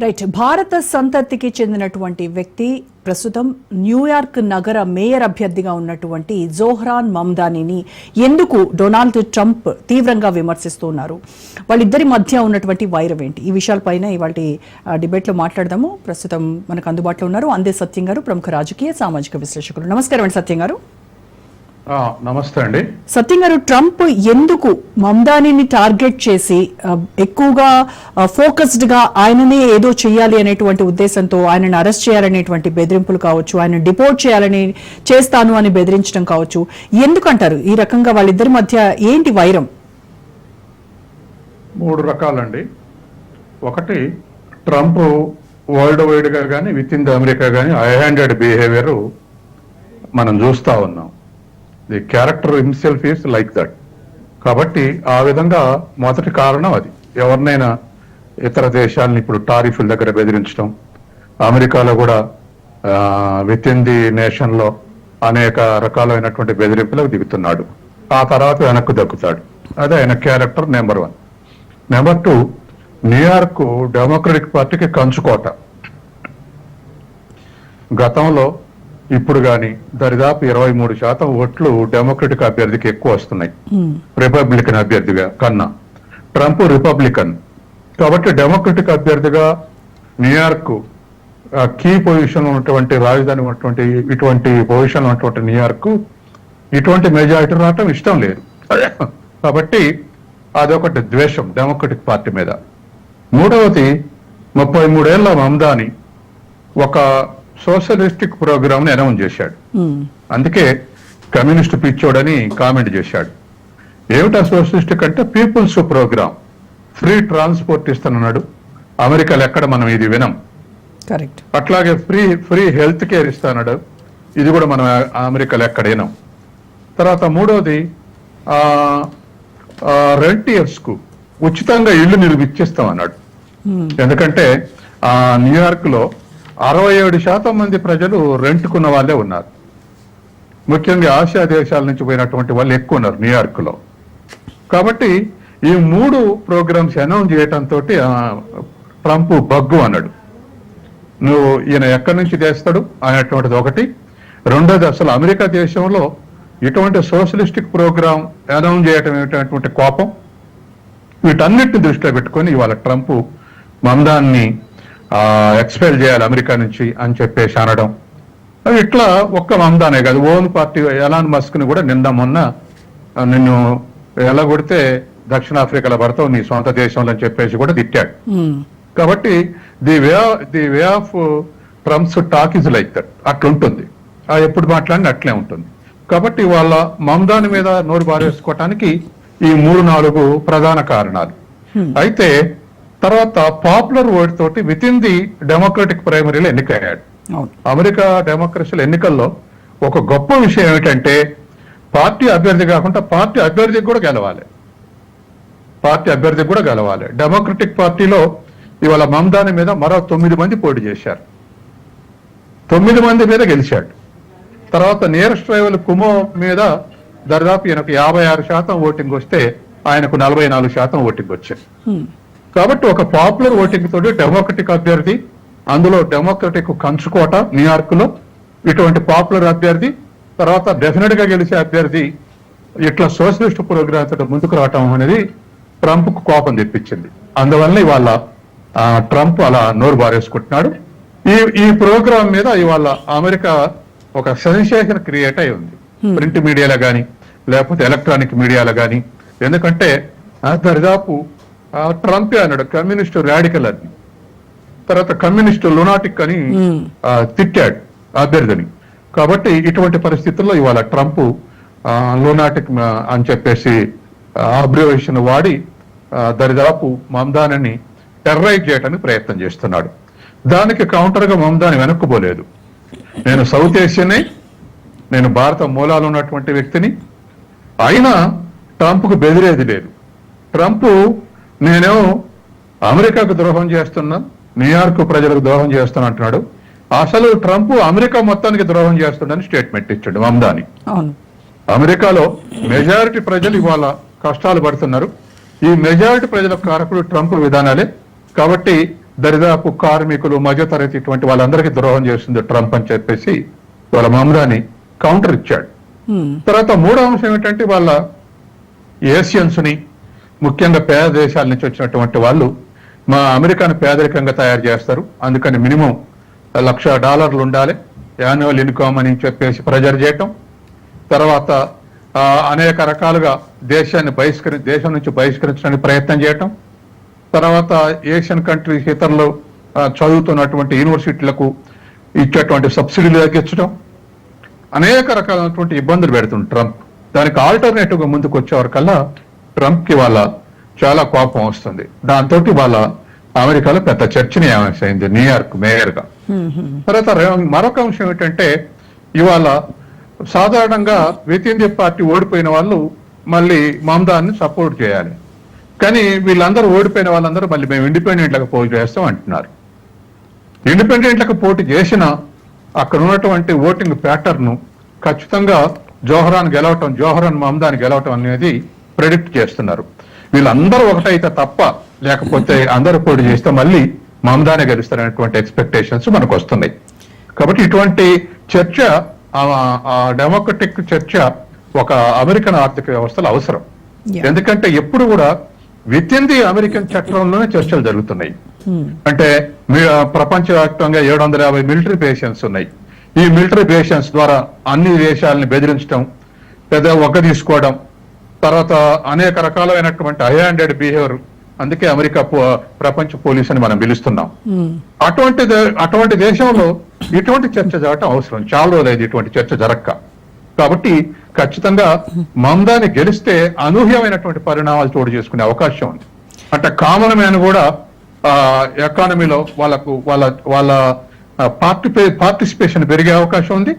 Right. భారత సంతతికి చెందినటువంటి వ్యక్తి ప్రస్తుతం న్యూయార్క్ నగర మేయర్ అభ్యర్థిగా ఉన్నటువంటి జోహ్రాన్ మమ్దానిని ఎందుకు డొనాల్డ్ ట్రంప్ తీవ్రంగా విమర్శిస్తున్నారు? వాళ్ళిద్దరి మధ్య ఉన్నటువంటి వైరం ఏంటి? ఈ విషయాలపైన ఇవాళ డిబేట్లో మాట్లాడదాము. ప్రస్తుతం మనకు అందుబాటులో ఉన్నారు అందే సత్యం గారు ప్రముఖ రాజకీయ సామాజిక విశ్లేషకులు. నమస్కారం అండి సత్యం గారు. నమస్తే అండి. సత్యం గారు ట్రంప్ ఎందుకు మమ్దానిని టార్గెట్ చేసి ఎక్కువగా ఫోకస్డ్గా ఆయననే ఏదో చేయాలి అనేటువంటి ఉద్దేశంతో ఆయనను అరెస్ట్ చేయాలనేటువంటి బెదిరింపులు కావచ్చు ఆయన డిపోర్ట్ చేయాలని చేస్తాను అని బెదిరించడం కావచ్చు ఎందుకంటారు? ఈ రకంగా వాళ్ళిద్దరి మధ్య ఏంటి వైరం? మూడు రకాలండి. ఒకటి ట్రంప్ వరల్డ్ వైడ్గా కానీ విత్ ఇన్ ద అమెరికా కానీ ఐ హ్యాండెడ్ బిహేవియర్ మనం చూస్తా ఉన్నాం. The character himself is like that కాబట్టి ఆ విధంగా మొదటి కారణం అది. ఎవరినైనా ఇతర దేశాలను ఇప్పుడు టారిఫ్ల దగ్గర బెదిరించడం అమెరికాలో కూడా విత్ ఇన్ ది నేషన్లో అనేక రకాలైనటువంటి బెదిరింపులకు దిగుతున్నాడు. ఆ తర్వాత వెనక్కు దక్కుతాడు. అదే ఆయన character number one number two New York Democratic పార్టీకి కంచుకోట. గతంలో ఇప్పుడు గాని దరిదాపు ఇరవై మూడు శాతం ఓట్లు డెమోక్రటిక్ అభ్యర్థికి ఎక్కువ వస్తున్నాయి. రిపబ్లికన్ అభ్యర్థిగా కన్నా. ట్రంప్ రిపబ్లికన్ కాబట్టి డెమోక్రటిక్ అభ్యర్థిగా న్యూయార్క్ కీ పొజిషన్ ఉన్నటువంటి రాజధాని ఉన్నటువంటి ఇటువంటి పొజిషన్ ఉన్నటువంటి న్యూయార్క్ ఇటువంటి మెజారిటీ రావటం ఇష్టం లేదు. కాబట్టి అదొకటి ద్వేషం డెమోక్రటిక్ పార్టీ మీద. మూడవది ముప్పై మూడేళ్ళ మమ్దాని ఒక సోషలిస్టిక్ ప్రోగ్రామ్ని అనౌన్స్ చేశాడు. అందుకే కమ్యూనిస్ట్ పిచ్చోడని కామెంట్ చేశాడు. ఏమిటా సోషలిస్టిక్ అంటే పీపుల్స్ ప్రోగ్రామ్. ఫ్రీ ట్రాన్స్పోర్ట్ ఇస్తున్నాడు. అమెరికాలో ఎక్కడ మనం ఇది వినం. కరెక్ట్. అట్లాగే ఫ్రీ ఫ్రీ హెల్త్ కేర్ ఇస్తాడు ఇది కూడా మనం అమెరికాలో ఎక్కడ వినం. తర్వాత మూడోది రెంటియర్స్కు ఉచితంగా ఇల్లు మీరు ఇచ్చిస్తాం అన్నాడు ఎందుకంటే ఆ న్యూయార్క్లో అరవై ఏడు శాతం మంది ప్రజలు రెంట్కున్న వాళ్ళే ఉన్నారు. ముఖ్యంగా ఆసియా దేశాల నుంచి పోయినటువంటి వాళ్ళు ఎక్కువ ఉన్నారు న్యూయార్క్లో కాబట్టి ఈ మూడు ప్రోగ్రామ్స్ అనౌన్స్ చేయటంతో ట్రంప్ బగ్గు అన్నాడు. నువ్వు ఈయన ఎక్కడి నుంచి చేస్తాడు అనేటువంటిది ఒకటి. రెండోది అసలు అమెరికా దేశంలో ఇటువంటి సోషలిస్టిక్ ప్రోగ్రామ్ అనౌన్స్ చేయటం ఏమిటటువంటి కోపం. వీటన్నిటిని దృష్టిలో పెట్టుకొని ఇవాళ ట్రంప్ మందాన్ని ఎక్స్పెల్ చేయాలి అమెరికా నుంచి అని చెప్పేసి అనడం. అవి ఇట్లా ఒక్క మందానే కాదు. ఓన్ పార్టీ ఎలాన్ మస్క్ని కూడా నిన్న మొన్న నిన్ను ఎలా కొడితే దక్షిణాఫ్రికాలో పడతావు నీ సొంత దేశంలో అని చెప్పేసి కూడా తిట్టాడు. కాబట్టి the way the way of Trump's talk is like that. అట్లుంటుంది ఆ ఎప్పుడు మాట్లాడినా అట్లే ఉంటుంది. కాబట్టి వాళ్ళ మమదాని మీద నోరు బారేసుకోవటానికి ఈ మూడు నాలుగు ప్రధాన కారణాలు. అయితే తర్వాత పాపులర్ ఓట్ తోటి విత్ ఇన్ ది డెమోక్రటిక్ ప్రైమరీలో ఎన్నికయ్యాడు అమెరికా డెమోక్రసీల ఎన్నికల్లో ఒక గొప్ప విషయం ఏమిటంటే పార్టీ అభ్యర్థి కాకుండా పార్టీ అభ్యర్థికి కూడా గెలవాలి. పార్టీ అభ్యర్థికి కూడా గెలవాలి. డెమోక్రటిక్ పార్టీలో ఇవాళ మమదాని మీద మరో తొమ్మిది మంది పోటీ చేశారు. తొమ్మిది మంది మీద గెలిచాడు. తర్వాత నియరెస్ట్ రైవల్ కుమో మీద దాదాపు ఈయనకు యాభై ఆరు శాతం ఓటింగ్ వస్తే ఆయనకు నలభై నాలుగు శాతం ఓటింగ్ వచ్చింది. కాబట్టి ఒక పాపులర్ ఓటింగ్ తోటి డెమోక్రటిక్ అభ్యర్థి అందులో డెమోక్రటిక్ కంచుకోట న్యూయార్క్లో ఇటువంటి పాపులర్ అభ్యర్థి తర్వాత డెఫినెట్గా గెలిచే అభ్యర్థి ఇట్లా సోషలిస్ట్ ప్రోగ్రామ్ తోటి ముందుకు రావటం అనేది ట్రంప్కు కోపం తెప్పించింది. అందువల్ల ఇవాళ ట్రంప్ అలా నోరు బారేసుకుంటున్నాడు. ఈ ఈ ప్రోగ్రామ్ మీద ఇవాళ అమెరికా ఒక సెన్సేషన్ క్రియేట్ అయి ఉంది. ప్రింట్ మీడియాలో గాని లేకపోతే ఎలక్ట్రానిక్ మీడియాలో గాని. ఎందుకంటే దరిదాపు ట్రంపే అన్నాడు కమ్యూనిస్ట్ రాడికల్ అని తర్వాత కమ్యూనిస్ట్ లునాటిక్ అని తిట్టాడు అభ్యర్థిని. కాబట్టి ఇటువంటి పరిస్థితుల్లో ఇవాళ ట్రంప్ లునాటిక్ అని చెప్పేసి అబ్రివేషన్ వాడి దరిదాపు మమ్దాని టెర్రైజ్ చేయడానికి ప్రయత్నం చేస్తున్నాడు. దానికి కౌంటర్గా మమ్దాని వెనక్కుపోలేదు. నేను సౌత్ ఏషియనే నేను భారత మూలాలు ఉన్నటువంటి వ్యక్తిని. అయినా ట్రంప్కు బెదిరేది లేదు. ట్రంప్ నేనేమో అమెరికాకు ద్రోహం చేస్తున్నా న్యూయార్క్ ప్రజలకు ద్రోహం చేస్తున్నా అంటున్నాడు. అసలు ట్రంప్ అమెరికా మొత్తానికి ద్రోహం చేస్తుండని స్టేట్మెంట్ ఇచ్చాడు మమ్దాని. అమెరికాలో మెజారిటీ ప్రజలు ఇవాళ కష్టాలు పడుతున్నారు. ఈ మెజారిటీ ప్రజల కారకుడు ట్రంప్ విధానాలే. కాబట్టి దరిదాపు కార్మికులు మధ్యతరగతి ఇటువంటి వాళ్ళందరికీ ద్రోహం చేస్తుంది ట్రంప్ అని చెప్పేసి వాళ్ళ మమదాని కౌంటర్ ఇచ్చాడు. తర్వాత మూడో అంశం ఏంటంటే వాళ్ళ ఏషియన్స్ని ముఖ్యంగా పేద దేశాల నుంచి వచ్చినటువంటి వాళ్ళు మా అమెరికాను పేదరికంగా తయారు చేస్తారు. అందుకని మినిమం లక్ష డాలర్లు ఉండాలి. యాన్యువల్ ఇన్కమ్ అని చెప్పేసి ప్రెజర్ చేయటం. తర్వాత అనేక రకాలుగా దేశాన్ని బహిష్కరి దేశం నుంచి బహిష్కరించడానికి ప్రయత్నం చేయటం. తర్వాత ఏషియన్ కంట్రీస్ ఇతరులు చదువుతున్నటువంటి యూనివర్సిటీలకు ఇచ్చేటువంటి సబ్సిడీలు తగ్గించడం అనేక రకాలైనటువంటి ఇబ్బందులు పెడుతుంది ట్రంప్. దానికి ఆల్టర్నేటివ్గా ముందుకు వచ్చేవరకల్లా ట్రంప్కి వాళ్ళ చాలా కోపం వస్తుంది దాంతో వాళ్ళ అమెరికాలో పెద్ద చర్చనీయాంశం అయింది న్యూయార్క్ మేయర్గా హ్మ్. హ్మ్. తర్వాత మరొక అంశం ఏంటంటే ఇవాళ సాధారణంగా వ్యతింద్య పార్టీ ఓడిపోయిన వాళ్ళు మళ్ళీ మమదాన్ని సపోర్ట్ చేయాలి కానీ వీళ్ళందరూ ఓడిపోయిన వాళ్ళందరూ మళ్ళీ మేము ఇండిపెండెంట్లకు పోటీ చేస్తాం అంటున్నారు ఇండిపెండెంట్లకు పోటీ చేసిన అక్కడ ఉన్నటువంటి ఓటింగ్ ప్యాటర్న్ ఖచ్చితంగా జోహరాన్ గెలవటం జోహరాన్ మమదాని గెలవటం అనేది ప్రెడిక్ట్ చేస్తున్నారు. వీళ్ళందరూ ఒకటైతే తప్ప లేకపోతే అందరూ పోటీ చేస్తే మళ్ళీ మమదానే గెలుస్తారనేటువంటి ఎక్స్పెక్టేషన్స్ మనకు వస్తున్నాయి కాబట్టి ఇటువంటి చర్చ ఆ డెమోక్రటిక్ చర్చ ఒక అమెరికన్ ఆర్థిక వ్యవస్థలో అవసరం. ఎందుకంటే ఎప్పుడు కూడా విత్ ఇన్ ది అమెరికన్ చట్టంలోనే చర్చలు జరుగుతున్నాయి. హ్మ్. అంటే ప్రపంచవ్యాప్తంగా ఏడు వందల యాభై మిలిటరీ బేషన్స్ ఉన్నాయి. ఈ మిలిటరీ బేషన్స్ ద్వారా అన్ని దేశాలని బెదిరించడం పెద్ద ఒక్క తీసుకోవడం తర్వాత అనేక రకాలైనటువంటి హై హ్యాండెడ్ బిహేవియర్ అందుకే అమెరికా ప్రపంచ పోలీస్ అని మనం పిలుస్తున్నాం. అటువంటి అటువంటి దేశంలో ఇటువంటి చర్చ జరగటం అవసరం. చాలా రోజులైంది ఇటువంటి చర్చ జరక్క కాబట్టి ఖచ్చితంగా మమదాని గెలిస్తే అనూహ్యమైనటువంటి పరిణామాలు చోటు చేసుకునే అవకాశం ఉంది. అంటే కామన్ మ్యాన్ కూడా ఎకానమీలో వాళ్ళకు వాళ్ళ వాళ్ళ పార్టీ పార్టిసిపేషన్ పెరిగే అవకాశం ఉంది.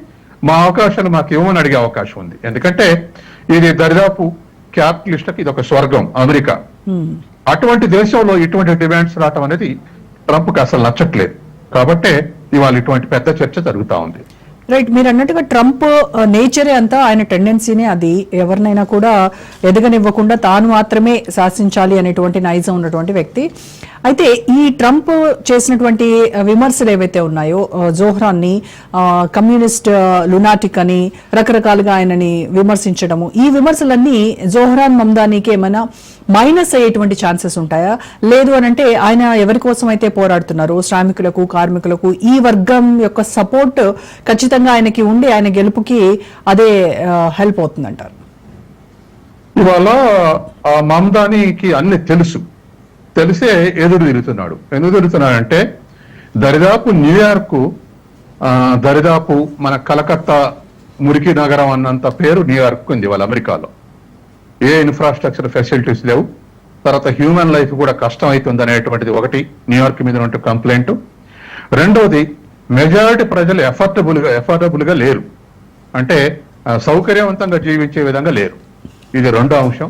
మా అవకాశాలు మాకు ఇవ్వమని అడిగే అవకాశం ఉంది. ఎందుకంటే ఇది దరిదాపు క్యాపిటలిస్ట్కి ఇది ఒక స్వర్గం అమెరికా. అటువంటి దేశంలో ఇటువంటి డిమాండ్స్ రావటం అనేది ట్రంప్కి అసలు నచ్చట్లేదు. కాబట్టే ఇవాళ ఇటువంటి పెద్ద చర్చ జరుగుతా ఉంది. రైట్ మీరు అన్నట్టుగా ట్రంప్ నేచరే అంతా ఆయన టెండెన్సీనే అది. ఎవరినైనా కూడా ఎదగనివ్వకుండా తాను మాత్రమే శాసించాలి అనేటువంటి నైజం ఉన్నటువంటి వ్యక్తి. అయితే ఈ ట్రంప్ చేసినటువంటి విమర్శలు ఏవైతే ఉన్నాయో జోహ్రాన్ని కమ్యూనిస్ట్ లునాటిక్ అని రకరకాలుగా ఆయనని విమర్శించడము ఈ విమర్శలన్నీ జోహ్రాన్ మమ్దానికి ఏమైనా మైనస్ అయ్యేటువంటి ఛాన్సెస్ ఉంటాయా? లేదు అని అంటే ఆయన ఎవరి కోసం అయితే పోరాడుతున్నారు? శ్రామికులకు కార్మికులకు ఈ వర్గం యొక్క సపోర్ట్ ఖచ్చితంగా ఆయనకి ఉండి ఆయన గెలుపుకి అదే హెల్ప్ అవుతుందంటారు? ఇవాళ ఆ మమదానికి అన్ని తెలుసు. తెలిసే ఎదురు తిరుగుతున్నాడు. ఎందుకు తిరుగుతున్నాడంటే దరిదాపు న్యూయార్క్ దరిదాపు మన కలకత్తా మురికి నగరం అన్నంత పేరు న్యూయార్క్ ఉంది వాళ్ళ అమెరికాలో. ఏ ఇన్ఫ్రాస్ట్రక్చర్ ఫెసిలిటీస్ లేవు. తర్వాత హ్యూమన్ లైఫ్ కూడా కష్టం అవుతుంది అనేటువంటిది ఒకటి న్యూయార్క్ మీద ఉన్న కంప్లైంట్ రెండవది మెజారిటీ ప్రజలు ఎఫర్టబుల్గా ఎఫర్టబుల్గా లేరు. అంటే సౌకర్యవంతంగా జీవించే విధంగా లేరు. ఇది రెండో అంశం.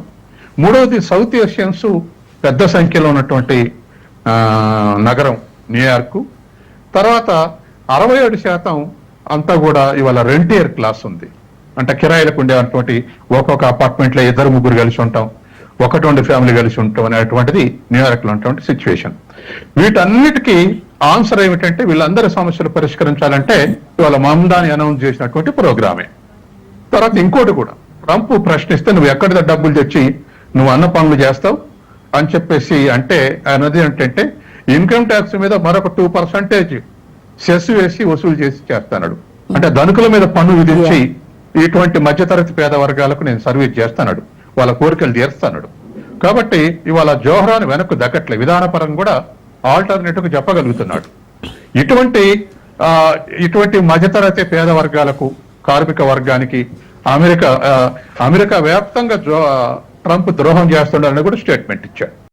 మూడవది సౌత్ ఏషియన్స్ పెద్ద సంఖ్యలో ఉన్నటువంటి నగరం న్యూయార్క్ తర్వాత అరవై ఏడు శాతం అంతా కూడా ఇవాళ రెంటియర్ క్లాస్ ఉంది. అంటే కిరాయిలకు ఉండేటువంటి ఒక్కొక్క అపార్ట్మెంట్లో ఇద్దరు ముగ్గురు కలిసి ఉంటాం ఒకటి ఫ్యామిలీ కలిసి ఉంటాం అనేటువంటిది న్యూయార్క్లో ఉన్నటువంటి సిచ్యువేషన్ వీటన్నిటికీ ఆన్సర్ ఏమిటంటే వీళ్ళందరి సమస్యలు పరిష్కరించాలంటే ఇవాళ మమదాని అనౌన్స్ చేసినటువంటి ప్రోగ్రామే. తర్వాత ఇంకోటి కూడా ట్రంప్ ప్రశ్నిస్తే నువ్వు ఎక్కడ డబ్బులు తెచ్చి నువ్వు అన్న పనులు చేస్తావు అని చెప్పేసి అంటే అన్నది ఏంటంటే ఇన్కమ్ ట్యాక్స్ మీద మరొక టూ పర్సెంటేజ్ సెస్ వేసి వసూలు చేసి చేస్తాడు అంటే ధనికుల మీద పన్ను విధించి ఇటువంటి మధ్యతరగతి పేద వర్గాలకు నేను సర్వీస్ చేస్తాడు వాళ్ళ కోరికలు తీరుస్తాడు కాబట్టి ఇవాళ జోహరాన్ వెనక్కు దక్కట్లే. విధానపరంగా కూడా ఆల్టర్నేటివ్ చెప్పగలుగుతున్నాడు. ఇటువంటి ఇటువంటి మధ్యతరగతి పేద వర్గాలకు కార్మిక వర్గానికి అమెరికా అమెరికా వ్యాప్తంగా జో ట్రంప్ ద్రోహం చేస్తుండాలని కూడా స్టేట్మెంట్ ఇచ్చాడు.